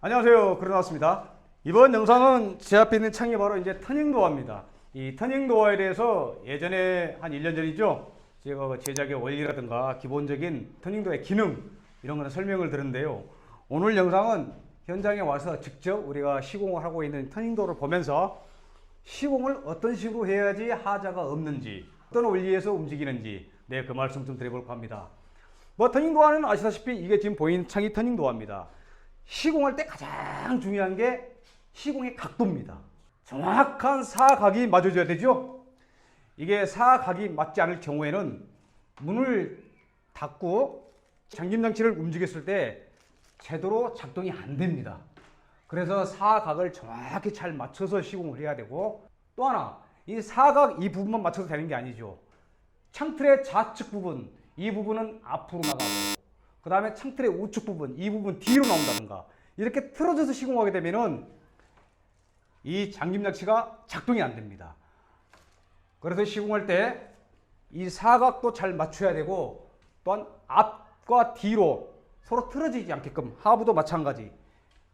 안녕하세요. 그러나왔습니다. 이번 영상은 제 앞에 있는 창이 바로 이제 터닝 도어입니다. 이 터닝 도어에 대해서 예전에 한 1년 전이죠. 제가 그 제작의 원리라든가 기본적인 터닝 도어의 기능 이런 거는 설명을 들었는데요. 오늘 영상은 현장에 와서 직접 우리가 시공을 하고 있는 터닝 도어를 보면서 시공을 어떤 식으로 해야지 하자가 없는지 어떤 원리에서 움직이는지 네, 그 말씀 좀 드려볼까 합니다. 뭐 터닝 도어는 아시다시피 이게 지금 보이는 창이 터닝 도어입니다. 시공할 때 가장 중요한 게 시공의 각도입니다. 정확한 사각이 맞아줘야 되죠. 이게 사각이 맞지 않을 경우에는 문을 닫고 잠김 장치를 움직였을 때 제대로 작동이 안 됩니다. 그래서 사각을 정확히 잘 맞춰서 시공을 해야 되고 또 하나 이 사각 이 부분만 맞춰서 되는 게 아니죠. 창틀의 좌측 부분 이 부분은 앞으로 나가고 그 다음에 창틀의 우측 부분 이 부분 뒤로 나온다든가 이렇게 틀어져서 시공하게 되면은 이 잠김 장치가 작동이 안 됩니다. 그래서 시공할 때 이 사각도 잘 맞춰야 되고 또한 앞과 뒤로 서로 틀어지지 않게끔 하부도 마찬가지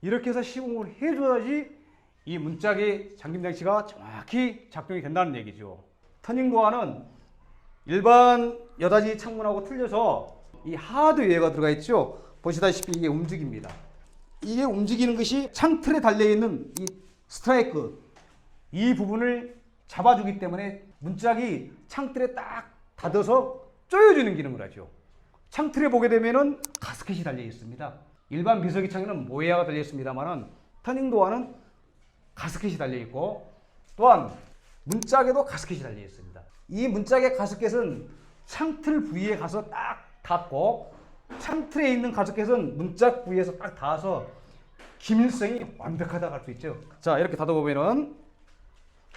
이렇게 해서 시공을 해줘야지 이 문짝의 잠김 장치가 정확히 작동이 된다는 얘기죠. 터닝 도어는 일반 여닫이 창문하고 틀려서 이 하드웨어가 들어가 있죠. 보시다시피 이게 움직입니다. 이게 움직이는 것이 창틀에 달려 있는 이 스트라이크 이 부분을 잡아주기 때문에 문짝이 창틀에 딱 닫아서 조여주는 기능을 하죠. 창틀에 보게 되면은 가스켓이 달려 있습니다. 일반 비서기 창에는 모야가 달려 있습니다만은 터닝 도어는 가스켓이 달려 있고 또한 문짝에도 가스켓이 달려 있습니다. 이 문짝의 가스켓은 창틀 부위에 가서 딱 닿고 창틀에 있는 가스켓은 문짝 부위에서 딱 닿아서 기밀성이 완벽하다고 할 수 있죠. 자 이렇게 닫아 보면은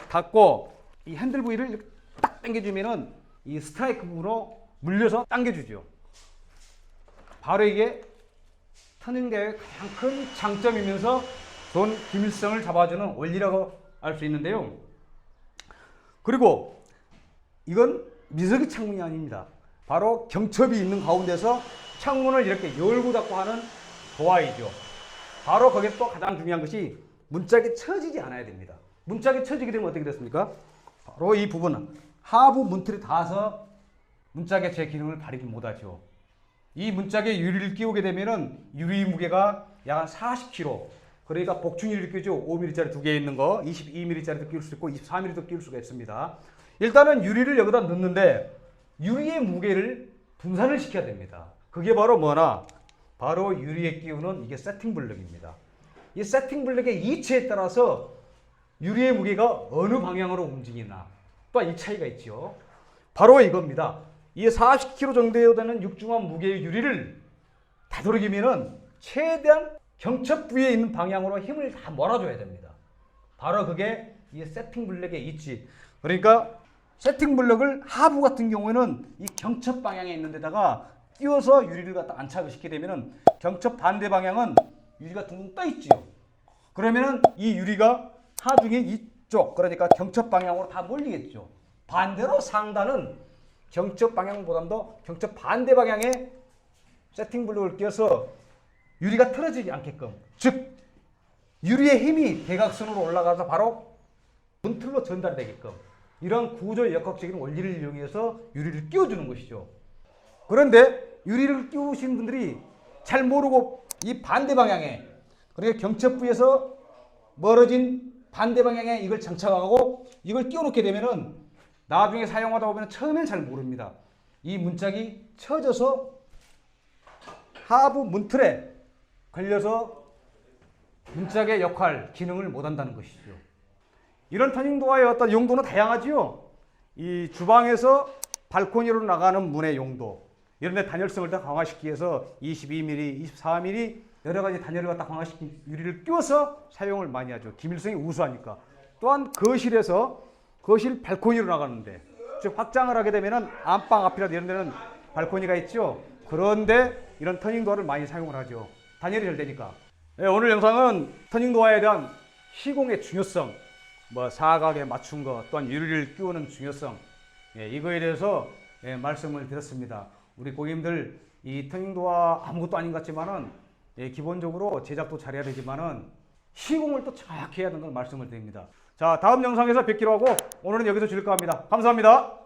닫고 이 핸들 부위를 딱 당겨주면은 이 스트라이크 부분으로 물려서 당겨주죠. 바로 이게 터닝대의 가장 큰 장점이면서 좋은 기밀성을 잡아주는 원리라고 알 수 있는데요. 그리고 이건 미석이 창문이 아닙니다. 바로 경첩이 있는 가운데서 창문을 이렇게 열고 닫고 하는 도화이죠. 바로 거기에 또 가장 중요한 것이 문짝이 처지지 않아야 됩니다. 문짝이 처지게 되면 어떻게 됐습니까? 바로 이 부분은 하부 문틀이 닿아서 문짝의 제 기능을 발휘를 못하죠. 이 문짝에 유리를 끼우게 되면은 유리 무게가 약 한 40kg. 그러니까 복층 유리를 끼우죠. 5mm짜리 두 개 있는 거, 22mm짜리도 끼울 수 있고 24mm도 끼울 수가 있습니다. 일단은 유리를 여기다 넣는데 유리의 무게를 분산을 시켜야 됩니다. 그게 바로 뭐나 바로 유리에 끼우는 이게 세팅 블럭입니다. 이 세팅 블럭의 이치에 따라서 유리의 무게가 어느 방향으로 움직이나 또이 차이가 있죠. 바로 이겁니다. 이 40kg 정도 되는 육중한 무게의 유리를 되도록이면은 최대한 경첩 부위에 있는 방향으로 힘을 다 몰아줘야 됩니다. 바로 그게 이 세팅 블럭의 이치. 그러니까 세팅 블럭을 하부 같은 경우에는 이 경첩 방향에 있는 데다가 끼워서 유리를 갖다 안착을 시키게 되면은 경첩 반대 방향은 유리가 둥둥 떠 있지요. 그러면은 이 유리가 하중에 이쪽 그러니까 경첩 방향으로 다 몰리겠죠. 반대로 상단은 경첩 방향보다도 경첩 반대 방향에 세팅 블록을 끼워서 유리가 틀어지지 않게끔 즉 유리의 힘이 대각선으로 올라가서 바로 문틀로 전달되게끔 이런 구조 역학적인 원리를 이용해서 유리를 끼워주는 것이죠. 그런데 유리를 끼우신 분들이 잘 모르고 이 반대 방향에 그러니까 경첩부에서 멀어진 반대 방향에 이걸 장착하고 이걸 끼워놓게 되면은 나중에 사용하다 보면 처음엔 잘 모릅니다. 이 문짝이 쳐져서 하부 문틀에 걸려서 문짝의 역할, 기능을 못한다는 것이죠. 이런 터닝 도어의 어떤 용도는 다양하지요. 이 주방에서 발코니로 나가는 문의 용도, 이런 데 단열성을 더 강화시키기 위해서 22mm, 24mm 여러 가지 단열을 갖다 강화시킨 유리를 끼워서 사용을 많이 하죠. 기밀성이 우수하니까. 또한 거실에서 거실 발코니로 나가는데 즉 확장을 하게 되면은 안방 앞이라도 이런 데는 발코니가 있죠. 그런데 이런 터닝 도어를 많이 사용을 하죠. 단열이 잘 되니까. 네, 오늘 영상은 터닝 도어에 대한 시공의 중요성, 뭐 사각에 맞춘 것, 또한 유리를 끼우는 중요성, 예, 이거에 대해서 예, 말씀을 드렸습니다. 우리 고객님들 이 터닝도어 아무것도 아닌 것 같지만은 예, 기본적으로 제작도 잘해야 되지만은 시공을 또 정확히 해야 하는 걸 말씀을 드립니다. 자 다음 영상에서 뵙기로 하고 오늘은 여기서 줄까 합니다. 감사합니다.